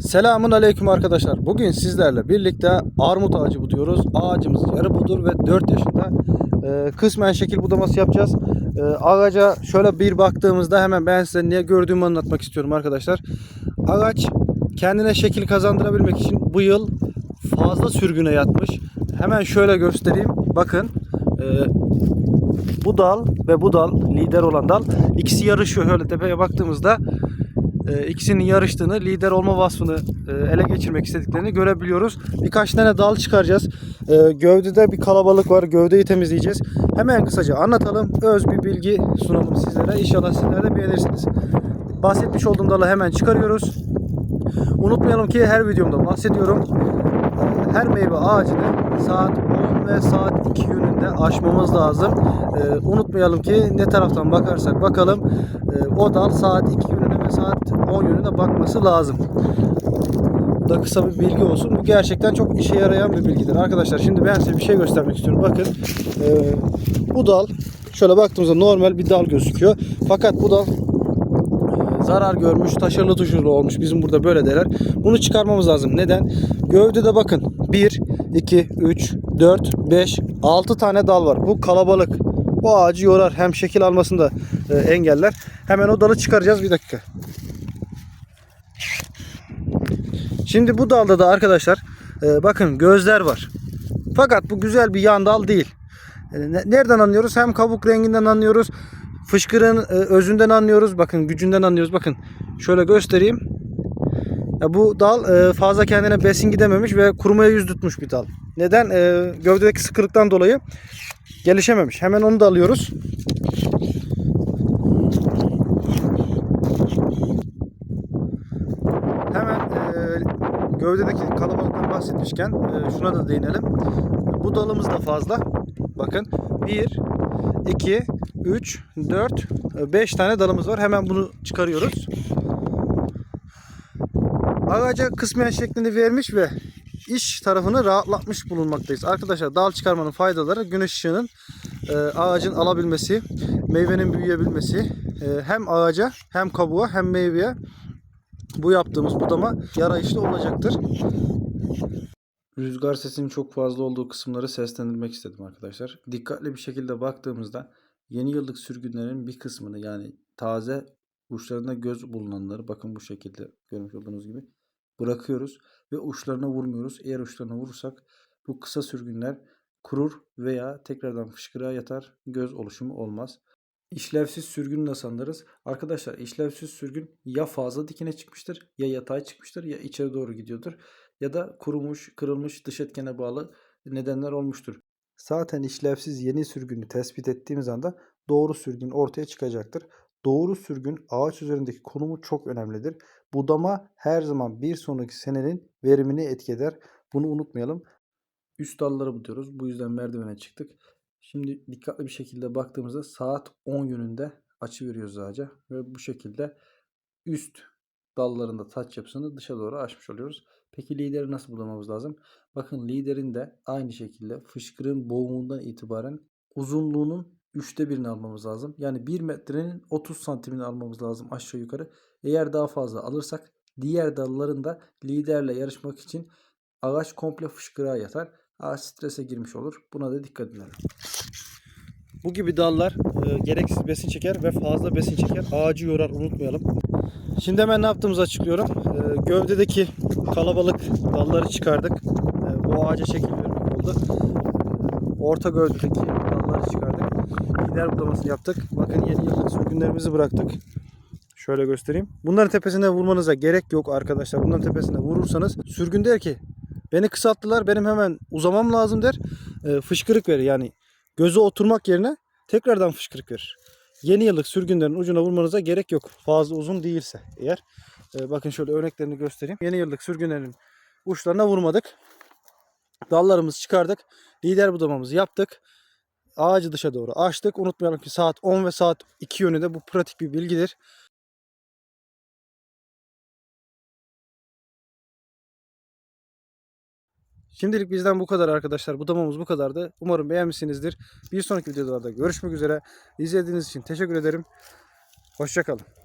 Selamun aleyküm arkadaşlar. Bugün sizlerle birlikte armut ağacı buduyoruz. Ağacımız yarı budur ve 4 yaşında. Ee, kısmen şekil budaması yapacağız. Ee, ağaca şöyle bir baktığımızda hemen ben size niye gördüğümü anlatmak istiyorum arkadaşlar. Ağaç kendine şekil kazandırabilmek için bu yıl fazla sürgüne yatmış. Hemen şöyle göstereyim. Bakın. Ee, bu dal ve bu dal lider olan dal ikisi yarışıyor. Şöyle tepeye baktığımızda e, ikisinin yarıştığını, lider olma vasfını e, ele geçirmek istediklerini görebiliyoruz. Birkaç tane dal çıkaracağız. E, gövdede bir kalabalık var. Gövdeyi temizleyeceğiz. Hemen kısaca anlatalım. Öz bir bilgi sunalım sizlere. İnşallah sizler de beğenirsiniz. Bahsetmiş olduğum dalı hemen çıkarıyoruz. Unutmayalım ki her videomda bahsediyorum. Her meyve ağacını saat 10 ve saat 2 yönünde aşmamız lazım. E, unutmayalım ki ne taraftan bakarsak bakalım e, o dal saat 2 yönüne ve saat 10 yönüne bakması lazım. Bu da kısa bir bilgi olsun. Bu gerçekten çok işe yarayan bir bilgidir. Arkadaşlar şimdi ben size bir şey göstermek istiyorum. Bakın e, bu dal şöyle baktığımızda normal bir dal gözüküyor. Fakat bu dal zarar görmüş, taşırlı tuşurlu olmuş. Bizim burada böyle derler. Bunu çıkarmamız lazım. Neden? Gövdede bakın 1, 2, 3, 4, 5, 6 tane dal var. Bu kalabalık. Bu ağacı yorar. Hem şekil almasını da engeller. Hemen o dalı çıkaracağız. Bir dakika. Şimdi bu dalda da arkadaşlar e, bakın gözler var. Fakat bu güzel bir yan dal değil. E, ne- nereden anlıyoruz? Hem kabuk renginden anlıyoruz. Fışkırın e, özünden anlıyoruz. Bakın gücünden anlıyoruz. Bakın şöyle göstereyim. Ya bu dal e, fazla kendine besin gidememiş ve kurumaya yüz tutmuş bir dal. Neden? E, gövdedeki sıkılıktan dolayı gelişememiş. Hemen onu da alıyoruz. Hemen e, gövdedeki kalabalıktan bahsetmişken e, şuna da değinelim. Bu dalımız da fazla. Bakın 1, 2, 3, 4, 5 tane dalımız var. Hemen bunu çıkarıyoruz. Ağaca kısmen şeklini vermiş ve iş tarafını rahatlatmış bulunmaktayız. Arkadaşlar dal çıkarmanın faydaları güneş ışığının e, ağacın alabilmesi, meyvenin büyüyebilmesi, e, hem ağaca hem kabuğa hem meyveye bu yaptığımız budama yarayışlı olacaktır. Rüzgar sesinin çok fazla olduğu kısımları seslendirmek istedim arkadaşlar. Dikkatli bir şekilde baktığımızda yeni yıllık sürgünlerin bir kısmını yani taze uçlarında göz bulunanları bakın bu şekilde görmüş olduğunuz gibi bırakıyoruz ve uçlarına vurmuyoruz. Eğer uçlarına vurursak bu kısa sürgünler kurur veya tekrardan fışkırığa yatar. Göz oluşumu olmaz. İşlevsiz sürgün nasıl anlarız? Arkadaşlar işlevsiz sürgün ya fazla dikine çıkmıştır ya yatay çıkmıştır ya içeri doğru gidiyordur ya da kurumuş, kırılmış dış etkene bağlı nedenler olmuştur. Zaten işlevsiz yeni sürgünü tespit ettiğimiz anda doğru sürgün ortaya çıkacaktır. Doğru sürgün ağaç üzerindeki konumu çok önemlidir. Budama her zaman bir sonraki senenin verimini etki eder. Bunu unutmayalım. Üst dalları buduyoruz. Bu yüzden merdivene çıktık. Şimdi dikkatli bir şekilde baktığımızda saat 10 yönünde açı veriyoruz ağaca ve bu şekilde üst dallarında taç yapısını dışa doğru açmış oluyoruz. Peki lideri nasıl bulamamız lazım? Bakın liderin de aynı şekilde fışkırın boğumundan itibaren uzunluğunun üçte birini almamız lazım. Yani 1 metrenin 30 santimini almamız lazım aşağı yukarı. Eğer daha fazla alırsak diğer dalların da liderle yarışmak için ağaç komple fışkırığa yatar. Ağaç strese girmiş olur. Buna da dikkat edelim. Bu gibi dallar e, gereksiz besin çeker ve fazla besin çeker. Ağacı yorar unutmayalım. Şimdi hemen ne yaptığımızı açıklıyorum. E, gövdedeki kalabalık dalları çıkardık. E, bu ağaca şekil oldu. E, orta gövdedeki dalları çıkardık. Lider budaması yaptık. Bakın yeni yıllık sürgünlerimizi bıraktık. Şöyle göstereyim. Bunların tepesine vurmanıza gerek yok arkadaşlar. Bunların tepesine vurursanız sürgün der ki beni kısalttılar benim hemen uzamam lazım der. E, fışkırık verir yani göze oturmak yerine tekrardan fışkırık verir. Yeni yıllık sürgünlerin ucuna vurmanıza gerek yok. Fazla uzun değilse eğer. E, bakın şöyle örneklerini göstereyim. Yeni yıllık sürgünlerin uçlarına vurmadık. Dallarımızı çıkardık. Lider budamamızı yaptık. Ağacı dışa doğru açtık. Unutmayalım ki saat 10 ve saat 2 yönünde bu pratik bir bilgidir. Şimdilik bizden bu kadar arkadaşlar. Budamamız bu kadardı. Umarım beğenmişsinizdir. Bir sonraki videolarda görüşmek üzere. İzlediğiniz için teşekkür ederim. Hoşçakalın.